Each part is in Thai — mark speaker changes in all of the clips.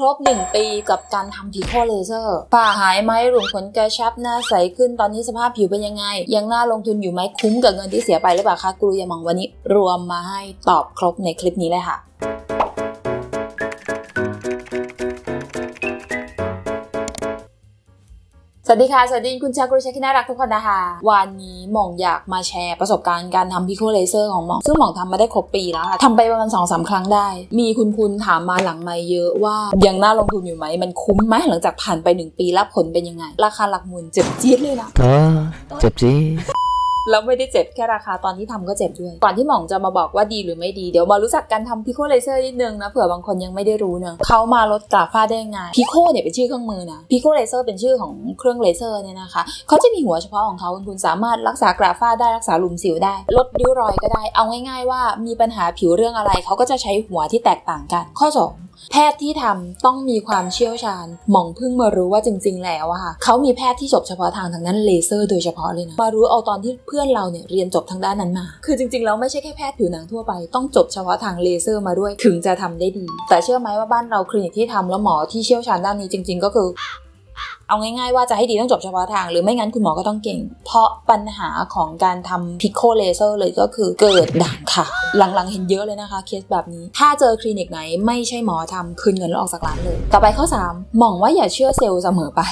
Speaker 1: ครบ 1 ปีกับการทำพิโคเลเซอร์ฝ้าหายไหมหลุมขนกระชับหน้าใสขึ้นตอนนี้สภาพผิวเป็นยังไง ยังน่าลงทุนอยู่ไหมคุ้มกับเงินที่เสียไปหรือเปล่าคะกรูยามองวันนี้ รวมมาให้ตอบครบในคลิปนี้เลยค่ะ วัสดีค่ะ สวัสดีคุณชาวกรุชคที่น่ารักทุกคนนะคะ วันนี้หม่องอยากมาแชร์ประสบการณ์การทำพิโคเลเซอร์ของหม่อง ซึ่งหม่องทำมาได้ครบปีแล้วค่ะทำไปประมาณสองสามครั้งได้ มีคุณคุณถามมาหลังไม่เยอะว่ายังน่าลงทุนอยู่ไหม มันคุ้มไหมหลังจากผ่านไปหนึ่งปีแล้วผลเป็นยังไง ราคาหลักหมื่นเจ็บจี๊ดเลยนะ
Speaker 2: ก็เจ็บจี๊ด
Speaker 1: แล้วไม่ได้เจ็บแค่ราคาตอนที่ทำก็เจ็บด้วย ก่อนที่หม่องจะมาบอกว่าดีหรือไม่ดี เดี๋ยวมารู้จักการทำพิโคเลเซอร์นิดนึงนะเผื่อบางคนยังไม่ได้รู้เนะเขามาลดกราฝ้าได้ไงพิโคเนี่ยเป็นชื่อเครื่องมือนะพิโคเลเซอร์เป็นชื่อของเครื่องเลเซอร์เนี่ยนะคะเขาจะมีหัวเฉพาะของเขาคุณสามารถรักษากราฝ้าได้รักษาหลุมสิวได้ ลดริ้วรอยก็ได้ เอาง่าย ๆ ว่ามีปัญหาผิวเรื่องอะไรเขาก็จะใช้หัวที่แตกต่างกัน ข้อ2 แพทย์ที่ทำต้องมีความเชี่ยวชาญ หม่องเพิ่งมารู้ว่าจริง ๆ แล้วอะค่ะเขามีแพทย์ที่จบเฉพาะทางทางนั้นเลเซอร์โดยเฉพาะเลยนะ มารู้เอาตอนที่เพื่อนเราเนี่ยเรียนจบทางด้านนั้นมา คือจริง ๆ แล้วไม่ใช่แค่แพทย์ผิวหนังทั่วไป ต้องจบเฉพาะทางเลเซอร์มาด้วยถึงจะทำได้ดี แต่เชื่อไหมว่าบ้านเราคลินิกที่ทำแล้วหมอที่เชี่ยวชาญด้านนี้จริง ๆ ก็คือ เอาง่ายๆว่าจะให้ดีต้องจบเฉพาะทาง หรือไม่งั้นคุณหมอก็ต้องเก่ง เพราะปัญหาของการทำพิโคเลเซอร์เลยก็คือเกิดด่างค่ะ หลังๆเห็นเยอะเลยนะคะเคสแบบนี้ ถ้าเจอคลินิกไหนไม่ใช่หมอทำคืนเงินแล้วออกจากร้านเลย ต่อไปข้อ 3 มองว่าอย่าเชื่อเซลล์เสมอไป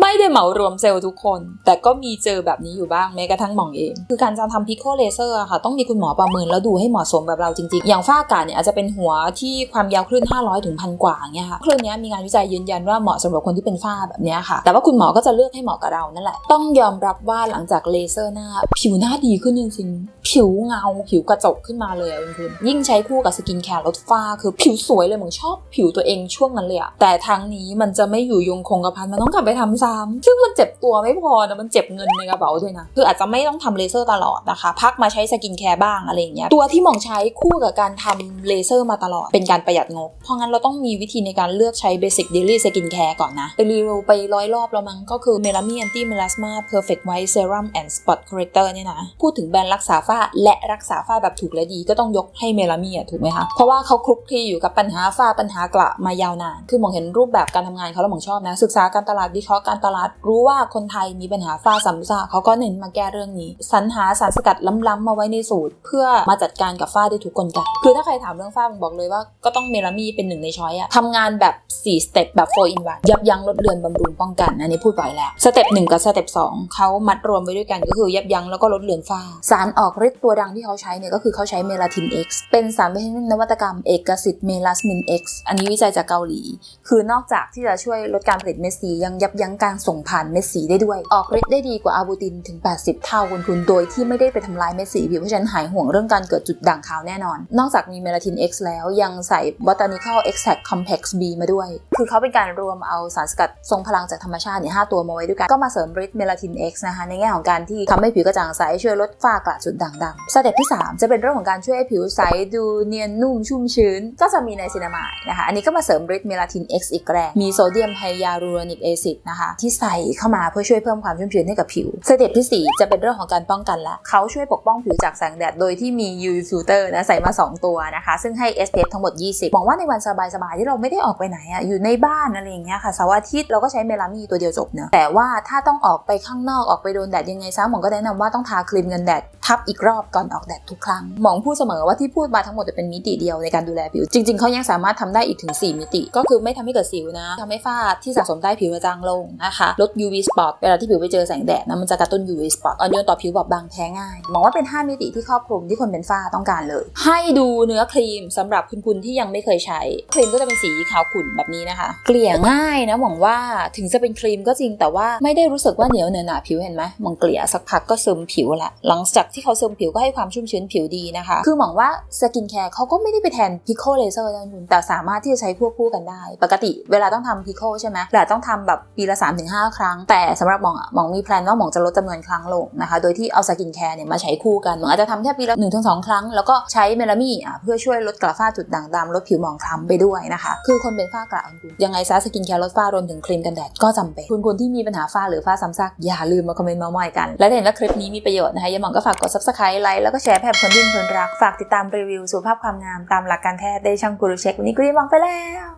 Speaker 1: ไม่ได้เหมารวมเซลล์ทุกคน แต่ก็มีเจอแบบนี้อยู่บ้างแม้กระทั่งหมองเอง คือการจะทำพิโคเลเซอร์ค่ะ ต้องมีคุณหมอประเมินแล้วดูให้เหมาะสมแบบเราจริงๆ อย่างฝ้าอากาศเนี่ยอาจจะเป็นหัวที่ความยาวคลื่น 500 ถึงพันกว่าเงี้ยค่ะคลื่นนี้มีงานวิจัยยืนยันว่าเหมาะสำหรับคนที่เป็นฝ้าแบบเนี้ยค่ะ แต่ว่าคุณหมอก็จะเลือกให้เหมาะกับเรานั่นแหละ ต้องยอมรับว่าหลังจากเลเซอร์หน้า ผิวหน้าดีขึ้นจริงๆ ผิวเงาผิวกระจกขึ้นมาเลยอะคุณยิ่งใช้คู่กับสกินแคร์ลดฝ้าคือผิวสวยเลยเหมือนชอบผิวตัวเองช่วงนั้นเลยอะแต่ทางนี้มันจะไม่อยู่ยงคงกระพันมันต้องกลับไปทำซ้ำซึ่งมันเจ็บตัวไม่พอนะมันเจ็บเงินในกระเป๋าด้วยนะคืออาจจะไม่ต้องทำเลเซอร์ตลอดนะคะ พักมาใช้สกินแคร์บ้างอะไรอย่างเงี้ยตัวที่หมองใช้คู่กับการทำเลเซอร์มาตลอดเป็นการประหยัดงบเพราะงั้นเราต้องมีวิธีในการเลือกใช้เบสิกเดลี่สกินแคร์ก่อนนะไปรีวิวไปร้อยรอบแล้วมั้งก็คือเมลามีแอนตี้เมลาสมาเพอร์เฟกต์ไวท์เซรั่มแอนด์สปอตคอร์เรคเตอร์เนี่ยนะพูดถึงแบรนด์รักษาฝ้าและรักษาฝ้าแบบถูกและดีก็ต้องยกให้เมลามีอะถูกไหมคะ เพราะว่าเขาคลุกคลีอยู่กับปัญหาฝ้าปัญหากระมายาวนาน คือหมองเห็นรูปแบบการทำงานเขาแล้วหมองชอบนะ ศึกษาการตลาดวิเคราะห์การตลาดรู้ว่าคนไทยมีปัญหาฝ้าซ้ำซากเขาก็เน้นมาแก้เรื่องนี้ สรรหาสารสกัดล้ำๆมาไว้ในสูตร เพื่อมาจัดการกับฝ้าได้ทุกกลไกคือถ้าใครถามเรื่องฝ้าบอกเลยว่าก็ต้องเมลามีเป็นหนึ่งในช้อยอะทำงานแบบ4สเต็ปแบบ4 in 1ยับยั้งลดเลือนบำรุงป้องกันอันนี้พูดบ่อยแล้วสเต็ปหนึ่งกับสเต็ปสองเขามัดรวมไว้ด้วยกันก็คือยับยั้งแล้วก็ลดเลือนฝ้า สารออกฤทธิ์ตัวดังที่เขาใช้เนี่ยก็คือเขาใช้เมลาทิน X เป็นสารเป็นนวัตกรรมเอกสิทธิ์เมลาสมิน X อันนี้วิจัยจากเกาหลี คือนอกจากที่จะช่วยลดการผลิตเม็ดสียังยับยั้งการส่งผ่านเม็ดสีได้ด้วย ออกฤทธิ์ได้ดีกว่าอาบูตินถึง 80 เท่าคุณคุณโดยที่ไม่ได้ไปทำลายเม็ดสีผิวเพราะฉะนั้นหายห่วงเรื่องการเกิดจุดด่างขาวแน่นอน นอกจากมีเมลาทิน X แล้วยังใส่ Botanical Extract Complex B มาด้วย คือเขาเป็นการรวมเอาสารสกัดทรงพลังจากธรรมชาติเนี่ยห้าตัวมาไว้ด้วยกันก็มาเสริมฤทธิ์เมลาทิน X นะคะในแง่ของการที่ทำให้ผิวกระจ่างใสช่วยลดฝ้ากระจุดด่างดำสเต็ปที่ 3 จะเป็นเรื่องของการช่วยให้ผิวใสดูเนียนนุ่มชุ่มชื้น ก็จะมีในซินามายนะคะ อันนี้ก็มาเสริมฤทธิ์เมลาทิน X อีกแรง มีโซเดียมไฮยาลูรอนิกแอซิดนะคะ ที่ใส่เข้ามาเพื่อช่วยเพิ่มความชุ่มชื้นให้กับผิว สเต็ปทีสี่4 จะเป็นเรื่องของการป้องกันละเขาช่วยปกป้องผิวจากแสงแดดโดยที่มี UV filter นะใส่มา 2 ตัวนะคะ ซึ่งให้ SPF ทั้งหมด 20หวังว่าในวันสบายๆที่เราไม่ได้ออกไปไหนอะอยู่ในบ้านอะไรอย่างเงี้ยค่ะเสาร์อาทิตย์เราก็ใช้เมลามีตัวเดียวจบเนอะแต่ว่าถ้าต้องออกไปข้างนอกออกไปโดนแดดยังไงซะหมอก็แนะนำว่าต้องทาครีมกันแดดทับอีกรอบก่อนออกแดดทุกครั้ง หมองพูดเสมอว่าที่พูดมาทั้งหมดจะเป็นมิติเดียวในการดูแลผิว จริง ๆเขายังสามารถทำได้อีกถึง 4 มิติ ก็คือไม่ทำให้เกิดสิวนะทำให้ฝ้าที่สะสมใต้ผิวจางลงนะคะลด UV spot เวลาที่ผิวไปเจอแสงแดดนะมันจะกระตุ้น UV spot อ่อนโยนต่อผิวบอบบางแพ้ง่ายมองว่าเป็น 5 มิติที่ครอบคลุมที่คนเป็นฝ้าต้องการเลย ให้ดูเนื้อครีมสำหรับคุณคุณที่ยังไม่เคยใช้ ครีมก็จะเป็นสีขาวขุ่นแบบนี้นะคะเกลี่ยง่ายนะหวังว่าถึงจะเป็นครีมก็จริงแต่ว่าไม่ได้รู้สึกว่าเหนียวเหนอะหนาผิวเห็นไหมมองเกลี่ยสักพักก็ซึมผิวละหลังจากที่เขาซึมผิวก็ให้ความชุ่มชื้นผิวดีนะคะ คือหวังว่าสกินแคร์เขาก็ไม่ได้ไปแทนพิโคเลเซอร์นะคุณแต่สามารถที่จะใช้ควบคู่กันได้ ปกติเวลาต้องทำพิโคใช่ไหมเราต้องทำแบบปีละ 3-5 ครั้ง แต่สำหรับหมองอะหมองมีแพลนว่าหมองจะลดจำนวนครั้งลงนะคะ โดยที่เอาสกินแคร์เนี่ยมาใช้คู่กันหมองอาจจะทำแค่ปีละ1-2ครั้ง แล้วก็ใช้เมลามีอะเพื่อช่วยลดกระฝ้าจุดด่างดำลดผิวหมองคล้ำไปด้วยนะคะ คือคนเป็นฝ้ากระคุณยังไงซะสกินแคร์ลดฝ้ารวมถึงครีมกันแดดก็จำเป็นคุณคนที่มีปัญหาฝ้าหรือฝ้าซ้ำซากอย่าลืมมาคอมเมนต์มาหมอยกัน และเห็นว่าคลิปนี้มีประโยชน์นะคะยาหมองก็ฝากกด subscribe ไลค์แล้วก็แชร์แพบคนที่คนรัก ฝากติดตามรีวิวสุขภาพความงามตามหลักการแพทย์ได้ช่องกูรูเช็ควันนี้กูได้มองไปแล้ว